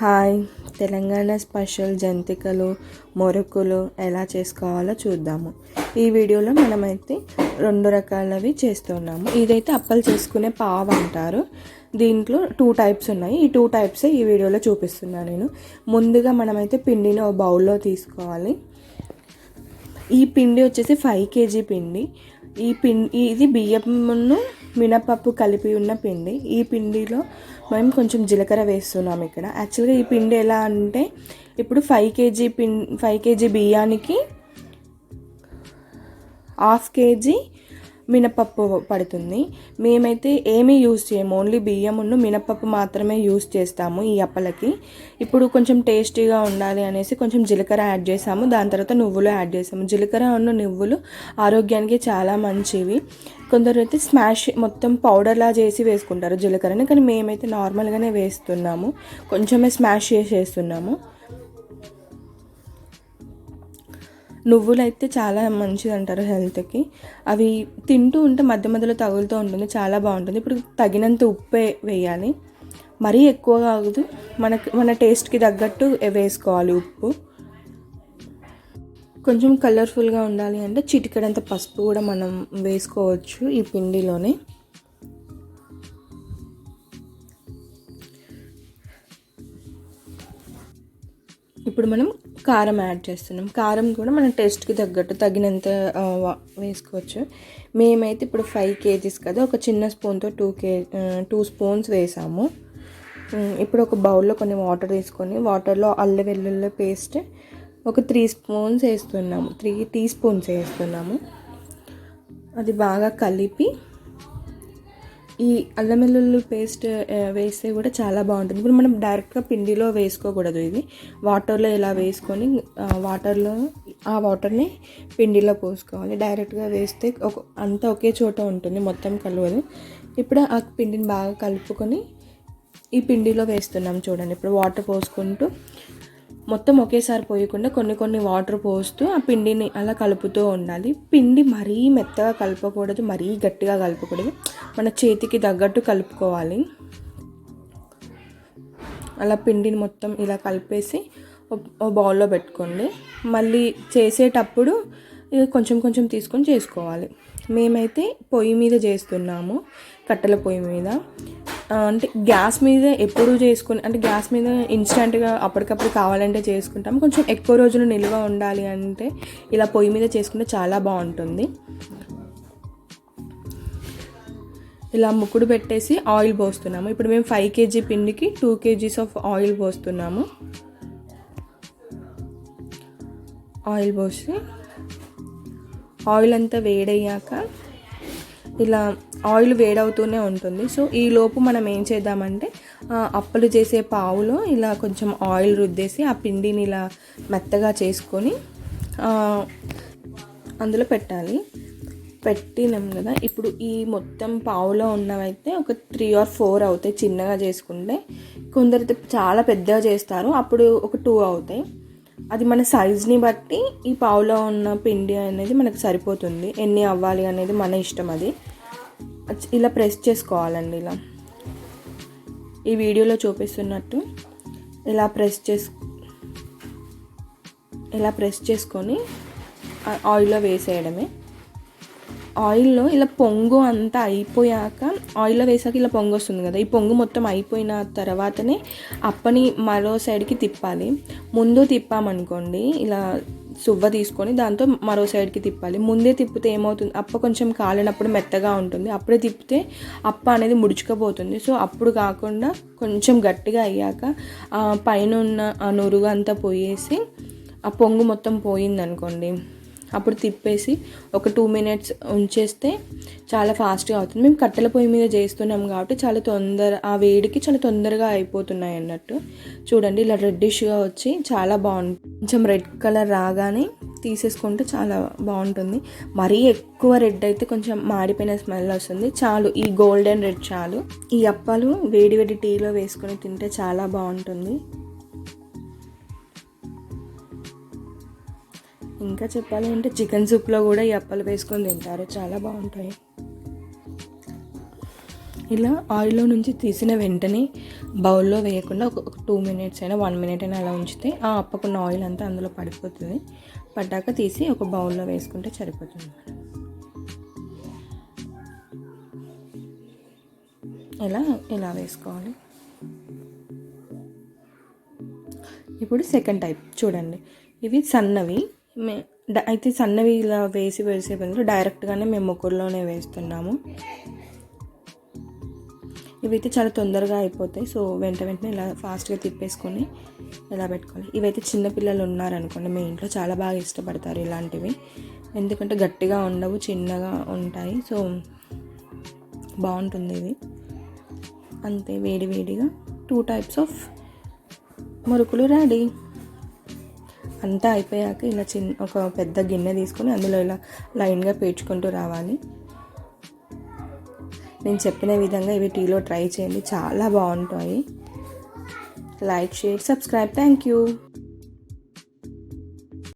Hi. Telangana special జంతికలు మొరుకులు ఎలా చేసుకోవాలో చూద్దాము. ఈ వీడియోలో మనమైతే రెండు రకాలవి చేస్తున్నాము. ఇదైతే అప్పలు చేసుకునే పావు అంటారు. దీంట్లో టూ టైప్స్ ఉన్నాయి. ఈ టూ టైప్స్ ఈ వీడియోలో చూపిస్తున్నాను నేను. ముందుగా మనమైతే పిండిని ఒక బౌల్లో తీసుకోవాలి. ఈ పిండి వచ్చేసి ఫైవ్ కేజీ పిండి. ఈ పిండి ఇది బియ్యమును మినపప్పు కలిపి ఉన్న పిండి. ఈ పిండిలో మేము కొంచెం జీలకర్ర వేస్తున్నాం ఇక్కడ. యాక్చువల్గా ఈ పిండి ఎలా అంటే ఇప్పుడు ఫైవ్ కేజీ పిం ఫైవ్ కేజీ బియ్యానికి హాఫ్ కేజీ మినపప్పు పడుతుంది. మేమైతే ఏమీ యూజ్ చేయము. ఓన్లీ బియ్యమును మినపప్పు మాత్రమే యూస్ చేస్తాము ఈ అప్పలకి. ఇప్పుడు కొంచెం టేస్టీగా ఉండాలి అనేసి కొంచెం జీలకర్ర యాడ్ చేసాము. దాని తర్వాత నువ్వులు యాడ్ చేసాము. జీలకర్ర ఉన్న నువ్వులు ఆరోగ్యానికి చాలా మంచివి. కొందరు అయితే స్మాష్ మొత్తం పౌడర్లా చేసి వేసుకుంటారు జీలకర్రని కానీ మేమైతే నార్మల్గానే వేస్తున్నాము. కొంచెమే స్మాష్ చేసేస్తున్నాము. నువ్వులు అయితే చాలా మంచిది అంటారు హెల్త్కి. అవి తింటూ ఉంటే మధ్య మధ్యలో తగులుతూ ఉంటుంది చాలా బాగుంటుంది. ఇప్పుడు తగినంత ఉప్పే వేయాలి. మరీ ఎక్కువ కాదు మనకి మన టేస్ట్కి తగ్గట్టు వేసుకోవాలి ఉప్పు. కొంచెం కలర్ఫుల్గా ఉండాలి అంటే చిటికడంత పసుపు కూడా మనం వేసుకోవచ్చు ఈ పిండిలోనే. ఇప్పుడు మనం కారం యాడ్ చేస్తున్నాం. కారం కూడా మన టేస్ట్కి తగ్గట్టు తగినంత వేసుకోవచ్చు. మేమైతే ఇప్పుడు ఫైవ్ కేజీస్ కదా ఒక చిన్న స్పూన్తో టూ కే టూ స్పూన్స్ వేసాము. ఇప్పుడు ఒక బౌల్లో కొన్ని వాటర్ తీసుకొని వాటర్లో అల్ల వెల్లుల్లి పేస్ట్ ఒక త్రీ స్పూన్స్ వేస్తున్నాము. త్రీ టీ స్పూన్స్ వేస్తున్నాము. అది బాగా కలిపి ఈ అల్లం వెల్లుల్లి పేస్ట్ వేస్తే కూడా చాలా బాగుంటుంది. ఇప్పుడు మనం డైరెక్ట్గా పిండిలో వేసుకోకూడదు ఇది. వాటర్లో ఇలా వేసుకొని వాటర్లో ఆ వాటర్ని పిండిలో పోసుకోవాలి. డైరెక్ట్గా వేస్తే ఒక అంతా ఒకే చోట ఉంటుంది మొత్తం కలవదు. ఇప్పుడు ఆ పిండిని బాగా కలుపుకొని ఈ పిండిలో వేస్తున్నాం చూడండి. ఇప్పుడు వాటర్ పోసుకుంటూ మొత్తం ఒకేసారి పోయకుండా కొన్ని కొన్ని వాటర్ పోస్తూ ఆ పిండిని అలా కలుపుతూ ఉండాలి. పిండి మరీ మెత్తగా కలపకూడదు మరీ గట్టిగా కలపకూడదు. మన చేతికి తగ్గట్టు కలుపుకోవాలి. అలా పిండిని మొత్తం ఇలా కలిపేసి ఓ బౌల్లో పెట్టుకోండి. మళ్ళీ చేసేటప్పుడు కొంచెం కొంచెం తీసుకొని చేసుకోవాలి. మేమైతే పొయ్యి మీద చేస్తున్నాము కట్టెల పొయ్యి మీద. అంటే గ్యాస్ మీద ఎప్పుడు చేసుకుని అంటే గ్యాస్ మీద ఇన్స్టెంట్గా అప్పటికప్పుడు కావాలంటే చేసుకుంటాం. కొంచెం ఎక్కువ రోజులు నిల్వ ఉండాలి అంటే ఇలా పొయ్యి మీద చేసుకుంటే చాలా బాగుంటుంది. ఇలా ముక్కుడు పెట్టేసి ఆయిల్ పోస్తున్నాము. ఇప్పుడు మేము ఫైవ్ కేజీ పిండికి టూ కేజీస్ ఆఫ్ ఆయిల్ పోస్తున్నాము. ఆయిల్ పోసి ఆయిల్ అంతా వేడయ్యాక ఇలా ఆయిల్ వేడవుతూనే ఉంటుంది. సో ఈ లోపు మనం ఏం చేద్దామంటే అప్పలు చేసే పావులో ఇలా కొంచెం ఆయిల్ రుద్దేసి ఆ పిండిని ఇలా మెత్తగా చేసుకొని అందులో పెట్టాలి. పెట్టినాం కదా. ఇప్పుడు ఈ మొత్తం పావులో ఉన్నవైతే ఒక త్రీ ఆర్ ఫోర్ అవుతాయి చిన్నగా చేసుకుంటే. కొందరైతే చాలా పెద్దగా చేస్తారు. అప్పుడు ఒక టూ అవుతాయి. అది మన సైజ్ని బట్టి ఈ పావులో ఉన్న పిండి అనేది మనకు సరిపోతుంది. ఎన్ని అవ్వాలి అనేది మన ఇష్టం అది. ఇలా ప్రెస్ చేసుకోవాలండి ఇలా. ఈ వీడియోలో చూపిస్తున్నట్టు ఇలా ప్రెస్ చేసు ఇలా ప్రెస్ చేసుకొని ఆయిల్లో వేసేయడమే. ఆయిల్లో ఇలా పొంగు అంతా అయిపోయాక ఆయిల్లో వేసాక ఇలా పొంగు వస్తుంది కదా ఈ పొంగు మొత్తం అయిపోయిన తర్వాతనే అప్పని మరో సైడ్కి తిప్పాలి. ముందు తిప్పామనుకోండి ఇలా సువ్వ తీసుకొని దాంతో మరో సైడ్కి తిప్పాలి. ముందే తిప్పితే ఏమవుతుంది? అప్ప కొంచెం కాలినప్పుడు మెత్తగా ఉంటుంది. అప్పుడే తిప్పితే అప్ప అనేది ముడుచుకపోతుంది. సో అప్పుడు కాకుండా కొంచెం గట్టిగా అయ్యాక పైన ఉన్న ఆ నురుగు అంతా పోయేసి ఆ పొంగు మొత్తం పోయిందనుకోండి. అప్పుడు తిప్పేసి ఒక టూ మినిట్స్ ఉంచేస్తే చాలా ఫాస్ట్గా అవుతుంది. మేము కట్టెల పొయ్యి మీద చేస్తున్నాం కాబట్టి చాలా తొందర ఆ వేడికి చాలా తొందరగా అయిపోతున్నాయి అన్నట్టు. చూడండి ఇలా రెడ్డిష్గా వచ్చి చాలా బాగుంటుంది కొంచెం రెడ్ కలర్ రాగానే తీసేసుకుంటే చాలా బాగుంటుంది. మరీ ఎక్కువ రెడ్ అయితే కొంచెం మాడిపోయిన స్మెల్ వస్తుంది. చాలు ఈ గోల్డెన్ రెడ్ చాలు. ఈ అప్పాలు వేడి వేడి టీలో వేసుకొని తింటే చాలా బాగుంటుంది. ఇంకా చెప్పాలి అంటే చికెన్ సూప్లో కూడా ఈ అప్పలు వేసుకొని తింటారు. చాలా బాగుంటాయి. ఇలా ఆయిల్లో నుంచి తీసిన వెంటనే బౌల్లో వేయకుండా ఒక టూ మినిట్స్ అయినా వన్ మినిట్ అయినా అలా ఉంచితే ఆ అప్పకున్న ఆయిల్ అంతా అందులో పడిపోతుంది. పడ్డాక తీసి ఒక బౌల్లో వేసుకుంటే సరిపోతుంది. ఇలా ఇలా వేసుకోవాలి. ఇప్పుడు సెకండ్ టైప్ చూడండి. ఇవి సన్నవి. మే అయితే సన్నవి ఇలా వేసి వేసే బదులు డైరెక్ట్గానే మేము ముగ్గురులోనే వేస్తున్నాము. ఇవైతే చాలా తొందరగా అయిపోతాయి. సో వెంట వెంటనే ఇలా ఫాస్ట్గా తిప్పేసుకొని ఇలా పెట్టుకోవాలి? ఇవైతే చిన్నపిల్లలు ఉన్నారనుకోండి మీ ఇంట్లో చాలా బాగా ఇష్టపడతారు ఇలాంటివి. ఎందుకంటే గట్టిగా ఉండవు చిన్నగా ఉంటాయి. సో బాగుంటుంది ఇది. అంతే వేడి వేడిగా. టూ టైప్స్ ఆఫ్ మురుకులు రెడీ అంతా అయిపోయాక ఇలా చిన్న ఒక పెద్ద గిన్నె తీసుకొని అందులో ఇలా లైన్గా పేర్చుకుంటూ రావాలి. నేను చెప్పిన విధంగా ఇవి టీలో ట్రై చేయండి. చాలా బాగుంటాయి. Like share subscribe. Thank you